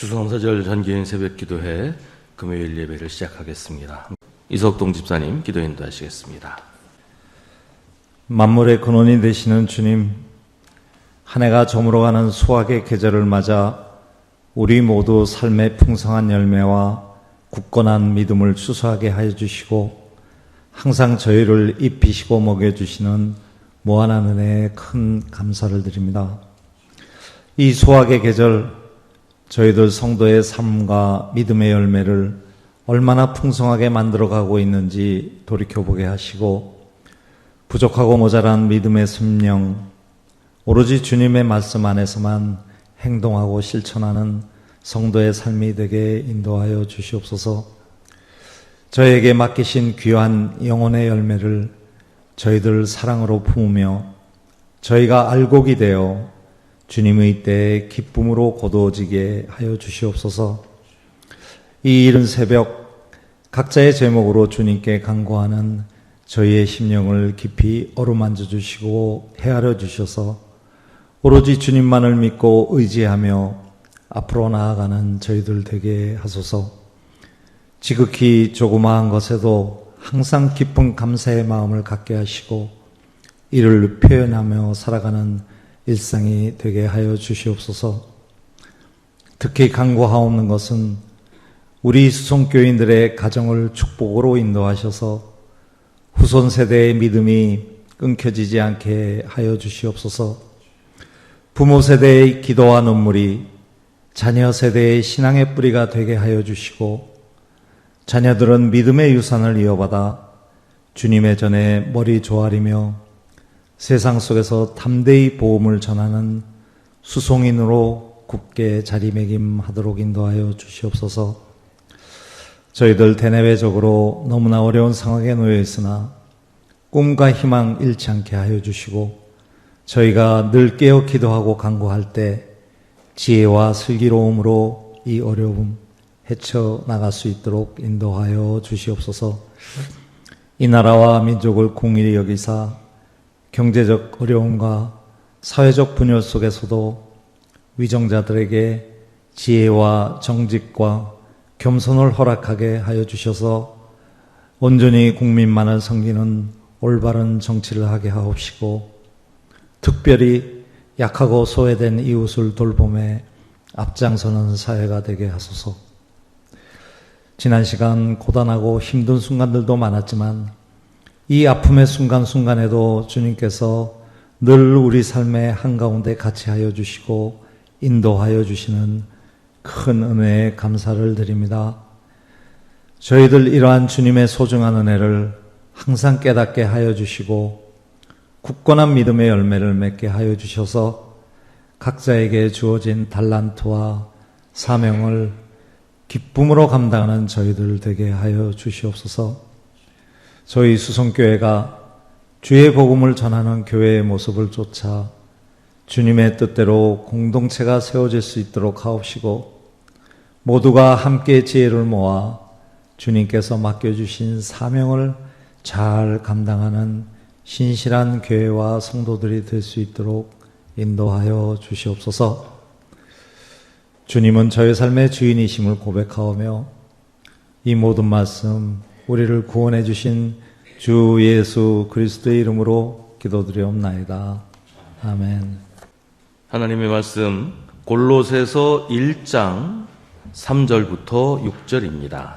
추수감사절 전기인 새벽 기도회 금요일 예배를 시작하겠습니다. 이석동 집사님 기도 인도하시겠습니다. 만물의 근원이 되시는 주님, 한 해가 저물어가는 수확의 계절을 맞아 우리 모두 삶의 풍성한 열매와 굳건한 믿음을 추수하게 하여 주시고 항상 저희를 입히시고 먹여주시는 무한한 은혜에 큰 감사를 드립니다. 이 수확의 계절, 저희들 성도의 삶과 믿음의 열매를 얼마나 풍성하게 만들어가고 있는지 돌이켜보게 하시고 부족하고 모자란 믿음의 심령, 오로지 주님의 말씀 안에서만 행동하고 실천하는 성도의 삶이 되게 인도하여 주시옵소서. 저에게 맡기신 귀한 영혼의 열매를 저희들 사랑으로 품으며 저희가 알곡이 되어 주님의 때에 기쁨으로 거두어지게 하여 주시옵소서. 이 이른 새벽 각자의 제목으로 주님께 간구하는 저희의 심령을 깊이 어루만져 주시고 헤아려 주셔서 오로지 주님만을 믿고 의지하며 앞으로 나아가는 저희들 되게 하소서. 지극히 조그마한 것에도 항상 기쁜 감사의 마음을 갖게 하시고 이를 표현하며 살아가는 일상이 되게 하여 주시옵소서. 특히 간구하옵는 것은 우리 수송교인들의 가정을 축복으로 인도하셔서 후손 세대의 믿음이 끊겨지지 않게 하여 주시옵소서. 부모 세대의 기도와 눈물이 자녀 세대의 신앙의 뿌리가 되게 하여 주시고 자녀들은 믿음의 유산을 이어받아 주님의 전에 머리 조아리며 세상 속에서 담대히 보험을 전하는 수송인으로 굳게 자리매김하도록 인도하여 주시옵소서. 저희들 대내외적으로 너무나 어려운 상황에 놓여 있으나 꿈과 희망 잃지 않게 하여 주시고 저희가 늘 깨어 기도하고 간구할 때 지혜와 슬기로움으로 이 어려움 헤쳐 나갈 수 있도록 인도하여 주시옵소서. 이 나라와 민족을 공일히 여기사 경제적 어려움과 사회적 분열 속에서도 위정자들에게 지혜와 정직과 겸손을 허락하게 하여 주셔서 온전히 국민만을 섬기는 올바른 정치를 하게 하옵시고 특별히 약하고 소외된 이웃을 돌봄에 앞장서는 사회가 되게 하소서. 지난 시간 고단하고 힘든 순간들도 많았지만 이 아픔의 순간순간에도 주님께서 늘 우리 삶의 한가운데 같이 하여 주시고 인도하여 주시는 큰 은혜에 감사를 드립니다. 저희들 이러한 주님의 소중한 은혜를 항상 깨닫게 하여 주시고 굳건한 믿음의 열매를 맺게 하여 주셔서 각자에게 주어진 달란트와 사명을 기쁨으로 감당하는 저희들 되게 하여 주시옵소서. 저희 수성교회가 주의 복음을 전하는 교회의 모습을 쫓아 주님의 뜻대로 공동체가 세워질 수 있도록 하옵시고 모두가 함께 지혜를 모아 주님께서 맡겨주신 사명을 잘 감당하는 신실한 교회와 성도들이 될 수 있도록 인도하여 주시옵소서. 주님은 저의 삶의 주인이심을 고백하오며 이 모든 말씀 우리를 구원해 주신 주 예수 그리스도의 이름으로 기도드리옵나이다. 아멘. 하나님의 말씀 골로새서 1장 3절부터 6절입니다.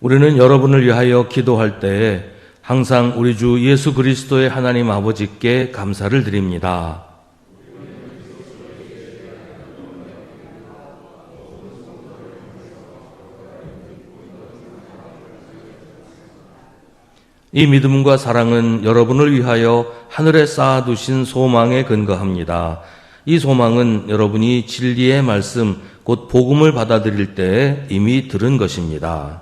우리는 여러분을 위하여 기도할 때에 항상 우리 주 예수 그리스도의 하나님 아버지께 감사를 드립니다. 이 믿음과 사랑은 여러분을 위하여 하늘에 쌓아두신 소망에 근거합니다. 이 소망은 여러분이 진리의 말씀, 곧 복음을 받아들일 때 이미 들은 것입니다.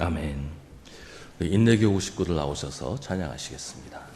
아멘. 인내교구 식구들 나오셔서 찬양하시겠습니다.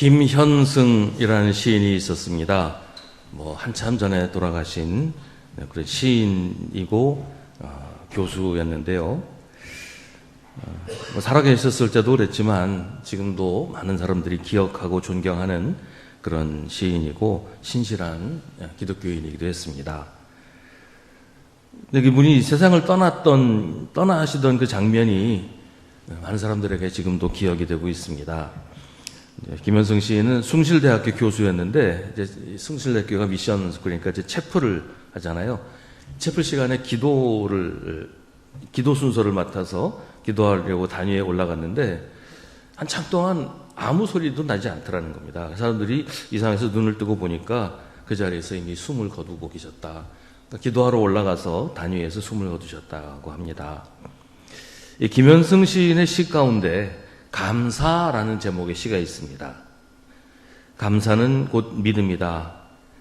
김현승이라는 시인이 있었습니다. 뭐 한참 전에 돌아가신 그런 시인이고 어, 교수였는데요. 어, 뭐 살아계셨을 때도 그랬지만 지금도 많은 사람들이 기억하고 존경하는 그런 시인이고 신실한 기독교인이기도 했습니다. 근데 그분이 세상을 떠났던 떠나시던 그 장면이 많은 사람들에게 지금도 기억이 되고 있습니다. 김현성 씨는 숭실대학교 교수였는데 이제 숭실대학교가 미션 그러니까 이제 체플을 하잖아요. 체플 시간에 기도를 기도 순서를 맡아서 기도하려고 단위에 올라갔는데 한참 동안 아무 소리도 나지 않더라는 겁니다. 사람들이 이상해서 눈을 뜨고 보니까 그 자리에서 이미 숨을 거두고 계셨다. 그러니까 기도하러 올라가서 단위에서 숨을 거두셨다고 합니다. 이 김현승 시인의 시 가운데 감사라는 제목의 시가 있습니다. 감사는 곧 믿음이다.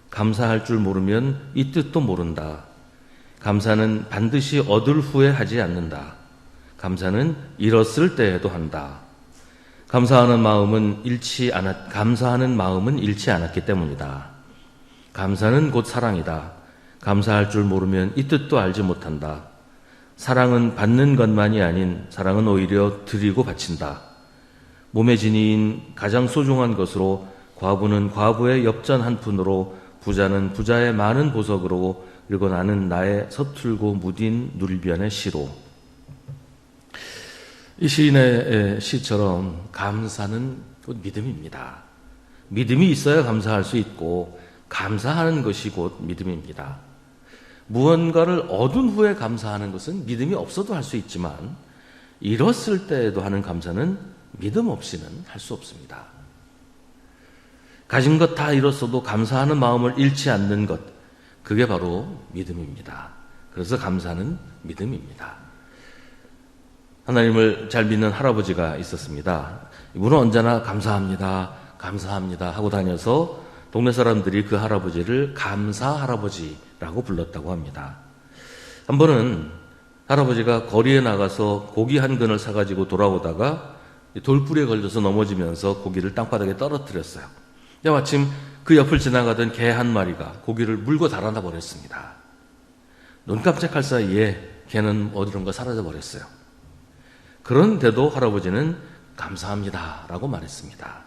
감사할 줄 모르면 이 뜻도 모른다. 감사는 반드시 얻을 후에 하지 않는다. 감사는 잃었을 때에도 한다. 감사하는 마음은 잃지 않았, 감사하는 마음은 잃지 않았기 때문이다. 감사는 곧 사랑이다. 감사할 줄 모르면 이 뜻도 알지 못한다. 사랑은 받는 것만이 아닌 사랑은 오히려 드리고 바친다. 몸의 진이인 가장 소중한 것으로 과부는 과부의 엽전 한 푼으로 부자는 부자의 많은 보석으로 그리고 나는 나의 서툴고 무딘 눌변의 시로 이 시인의 시처럼 감사는 곧 믿음입니다. 믿음이 있어야 감사할 수 있고 감사하는 것이 곧 믿음입니다. 무언가를 얻은 후에 감사하는 것은 믿음이 없어도 할 수 있지만 잃었을 때에도 하는 감사는 믿음 없이는 할 수 없습니다. 가진 것 다 잃었어도 감사하는 마음을 잃지 않는 것, 그게 바로 믿음입니다. 그래서 감사는 믿음입니다. 하나님을 잘 믿는 할아버지가 있었습니다. 이분은 언제나 감사합니다, 감사합니다 하고 다녀서 동네 사람들이 그 할아버지를 감사 할아버지라고 불렀다고 합니다. 한 번은 할아버지가 거리에 나가서 고기 한 근을 사가지고 돌아오다가 돌불에 걸려서 넘어지면서 고기를 땅바닥에 떨어뜨렸어요. 마침 그 옆을 지나가던 개 한 마리가 고기를 물고 달아나 버렸습니다. 눈 깜짝할 사이에 개는 어디론가 사라져 버렸어요. 그런데도 할아버지는 감사합니다 라고 말했습니다.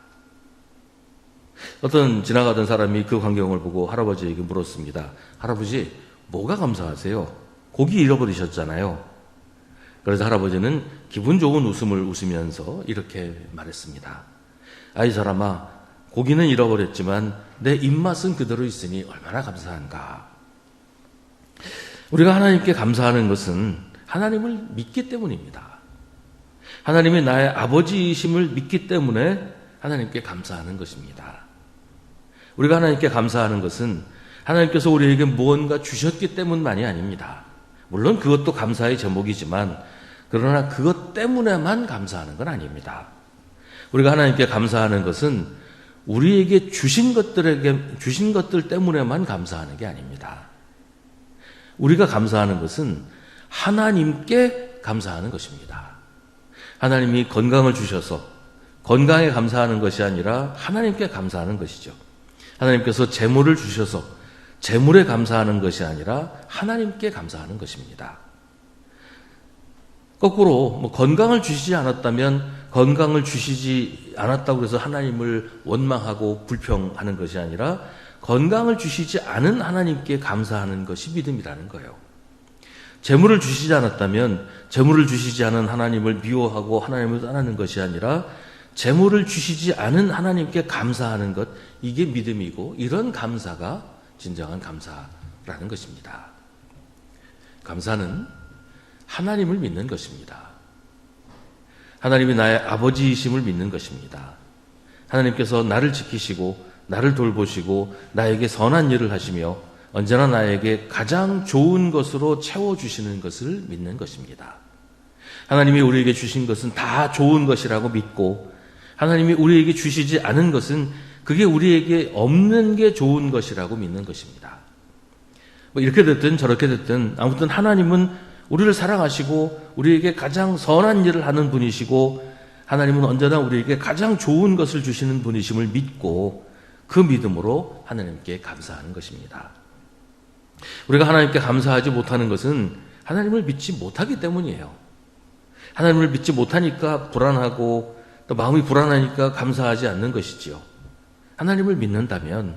어떤 지나가던 사람이 그 광경을 보고 할아버지에게 물었습니다. 할아버지, 뭐가 감사하세요? 고기 잃어버리셨잖아요. 그래서 할아버지는 기분 좋은 웃음을 웃으면서 이렇게 말했습니다. 아이 사람아, 고기는 잃어버렸지만 내 입맛은 그대로 있으니 얼마나 감사한가. 우리가 하나님께 감사하는 것은 하나님을 믿기 때문입니다. 하나님이 나의 아버지이심을 믿기 때문에 하나님께 감사하는 것입니다. 우리가 하나님께 감사하는 것은 하나님께서 우리에게 무언가 주셨기 때문만이 아닙니다. 물론 그것도 감사의 제목이지만 그러나 그것 때문에만 감사하는 건 아닙니다. 우리가 하나님께 감사하는 것은 우리에게 주신 것들에게 주신 것들 때문에만 감사하는 게 아닙니다. 우리가 감사하는 것은 하나님께 감사하는 것입니다. 하나님이 건강을 주셔서 건강에 감사하는 것이 아니라 하나님께 감사하는 것이죠. 하나님께서 재물을 주셔서 재물에 감사하는 것이 아니라 하나님께 감사하는 것입니다. 거꾸로 뭐 건강을 주시지 않았다면 건강을 주시지 않았다고 해서 하나님을 원망하고 불평하는 것이 아니라 건강을 주시지 않은 하나님께 감사하는 것이 믿음이라는 거예요. 재물을 주시지 않았다면 재물을 주시지 않은 하나님을 미워하고 하나님을 떠나는 것이 아니라 재물을 주시지 않은 하나님께 감사하는 것 이게 믿음이고 이런 감사가 진정한 감사라는 것입니다. 감사는 하나님을 믿는 것입니다. 하나님이 나의 아버지이심을 믿는 것입니다. 하나님께서 나를 지키시고 나를 돌보시고 나에게 선한 일을 하시며 언제나 나에게 가장 좋은 것으로 채워주시는 것을 믿는 것입니다. 하나님이 우리에게 주신 것은 다 좋은 것이라고 믿고 하나님이 우리에게 주시지 않은 것은 그게 우리에게 없는 게 좋은 것이라고 믿는 것입니다. 뭐 이렇게 됐든 저렇게 됐든 아무튼 하나님은 우리를 사랑하시고 우리에게 가장 선한 일을 하는 분이시고 하나님은 언제나 우리에게 가장 좋은 것을 주시는 분이심을 믿고 그 믿음으로 하나님께 감사하는 것입니다. 우리가 하나님께 감사하지 못하는 것은 하나님을 믿지 못하기 때문이에요. 하나님을 믿지 못하니까 불안하고 또 마음이 불안하니까 감사하지 않는 것이지요. 하나님을 믿는다면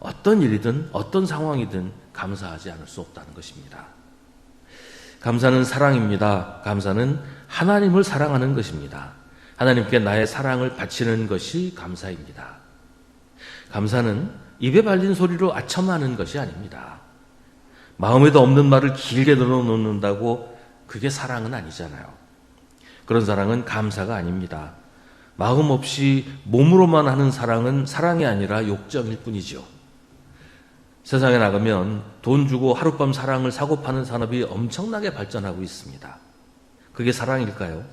어떤 일이든 어떤 상황이든 감사하지 않을 수 없다는 것입니다. 감사는 사랑입니다. 감사는 하나님을 사랑하는 것입니다. 하나님께 나의 사랑을 바치는 것이 감사입니다. 감사는 입에 발린 소리로 아첨하는 것이 아닙니다. 마음에도 없는 말을 길게 늘어놓는다고 그게 사랑은 아니잖아요. 그런 사랑은 감사가 아닙니다. 마음 없이 몸으로만 하는 사랑은 사랑이 아니라 욕정일 뿐이죠. 세상에 나가면 돈 주고 하룻밤 사랑을 사고 파는 산업이 엄청나게 발전하고 있습니다. 그게 사랑일까요?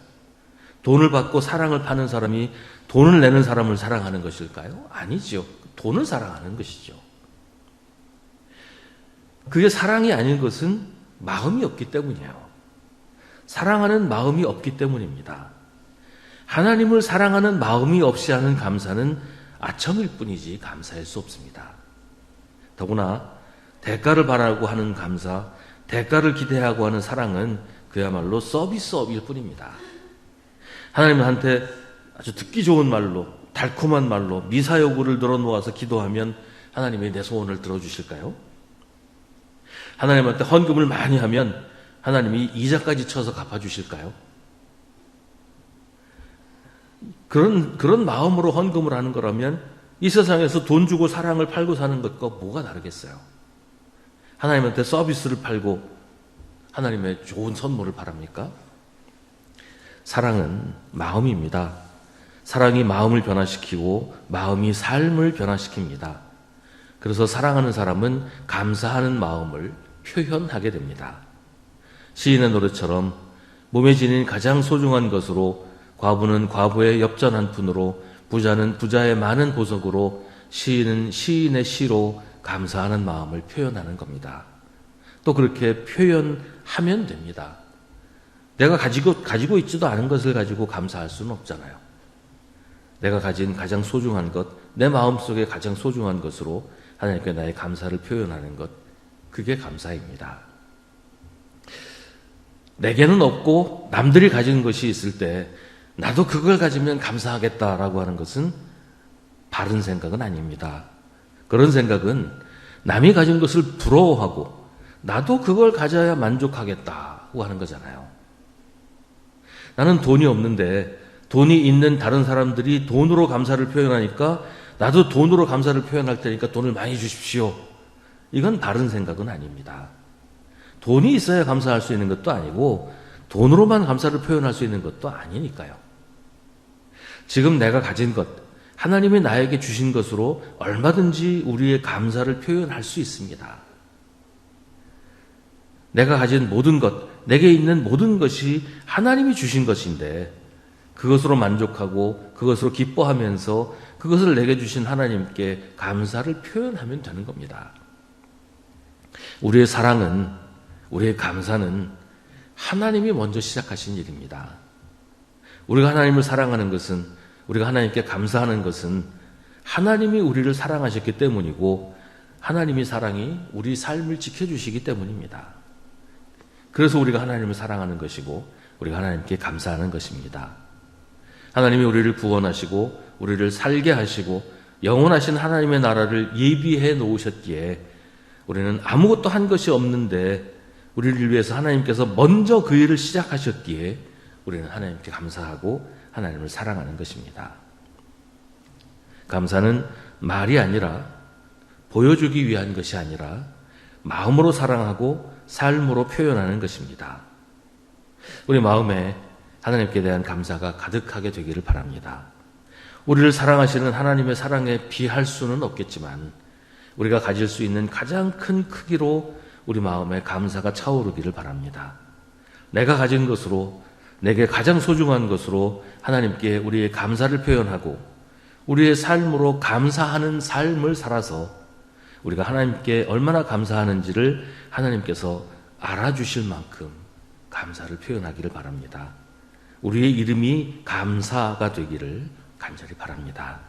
돈을 받고 사랑을 파는 사람이 돈을 내는 사람을 사랑하는 것일까요? 아니죠. 돈을 사랑하는 것이죠. 그게 사랑이 아닌 것은 마음이 없기 때문이에요. 사랑하는 마음이 없기 때문입니다. 하나님을 사랑하는 마음이 없이 하는 감사는 아첨일 뿐이지 감사할 수 없습니다. 더구나 대가를 바라고 하는 감사, 대가를 기대하고 하는 사랑은 그야말로 서비스업일 뿐입니다. 하나님한테 아주 듣기 좋은 말로, 달콤한 말로 미사 요구를 늘어놓아서 기도하면 하나님이 내 소원을 들어주실까요? 하나님한테 헌금을 많이 하면 하나님이 이자까지 쳐서 갚아주실까요? 그런, 그런 마음으로 헌금을 하는 거라면 이 세상에서 돈 주고 사랑을 팔고 사는 것과 뭐가 다르겠어요? 하나님한테 서비스를 팔고 하나님의 좋은 선물을 바랍니까? 사랑은 마음입니다. 사랑이 마음을 변화시키고 마음이 삶을 변화시킵니다. 그래서 사랑하는 사람은 감사하는 마음을 표현하게 됩니다. 시인의 노래처럼 몸에 지닌 가장 소중한 것으로 과부는 과부의 엽전 한 푼으로 부자는 부자의 많은 보석으로 시인은 시인의 시로 감사하는 마음을 표현하는 겁니다. 또 그렇게 표현하면 됩니다. 내가 가지고, 가지고 있지도 않은 것을 가지고 감사할 수는 없잖아요. 내가 가진 가장 소중한 것, 내 마음 속에 가장 소중한 것으로 하나님께 나의 감사를 표현하는 것, 그게 감사입니다. 내게는 없고 남들이 가진 것이 있을 때 나도 그걸 가지면 감사하겠다라고 하는 것은 바른 생각은 아닙니다. 그런 생각은 남이 가진 것을 부러워하고 나도 그걸 가져야 만족하겠다고 하는 거잖아요. 나는 돈이 없는데 돈이 있는 다른 사람들이 돈으로 감사를 표현하니까 나도 돈으로 감사를 표현할 테니까 돈을 많이 주십시오. 이건 바른 생각은 아닙니다. 돈이 있어야 감사할 수 있는 것도 아니고 돈으로만 감사를 표현할 수 있는 것도 아니니까요. 지금 내가 가진 것, 하나님이 나에게 주신 것으로 얼마든지 우리의 감사를 표현할 수 있습니다. 내가 가진 모든 것, 내게 있는 모든 것이 하나님이 주신 것인데 그것으로 만족하고 그것으로 기뻐하면서 그것을 내게 주신 하나님께 감사를 표현하면 되는 겁니다. 우리의 사랑은, 우리의 감사는 하나님이 먼저 시작하신 일입니다. 우리가 하나님을 사랑하는 것은, 우리가 하나님께 감사하는 것은 하나님이 우리를 사랑하셨기 때문이고 하나님이 사랑이 우리 삶을 지켜주시기 때문입니다. 그래서 우리가 하나님을 사랑하는 것이고 우리가 하나님께 감사하는 것입니다. 하나님이 우리를 구원하시고 우리를 살게 하시고 영원하신 하나님의 나라를 예비해 놓으셨기에 우리는 아무것도 한 것이 없는데 우리를 위해서 하나님께서 먼저 그 일을 시작하셨기에 우리는 하나님께 감사하고 하나님을 사랑하는 것입니다. 감사는 말이 아니라 보여주기 위한 것이 아니라 마음으로 사랑하고 삶으로 표현하는 것입니다. 우리 마음에 하나님께 대한 감사가 가득하게 되기를 바랍니다. 우리를 사랑하시는 하나님의 사랑에 비할 수는 없겠지만 우리가 가질 수 있는 가장 큰 크기로 우리 마음에 감사가 차오르기를 바랍니다. 내가 가진 것으로 내게 가장 소중한 것으로 하나님께 우리의 감사를 표현하고 우리의 삶으로 감사하는 삶을 살아서 우리가 하나님께 얼마나 감사하는지를 하나님께서 알아주실 만큼 감사를 표현하기를 바랍니다. 우리의 이름이 감사가 되기를 간절히 바랍니다.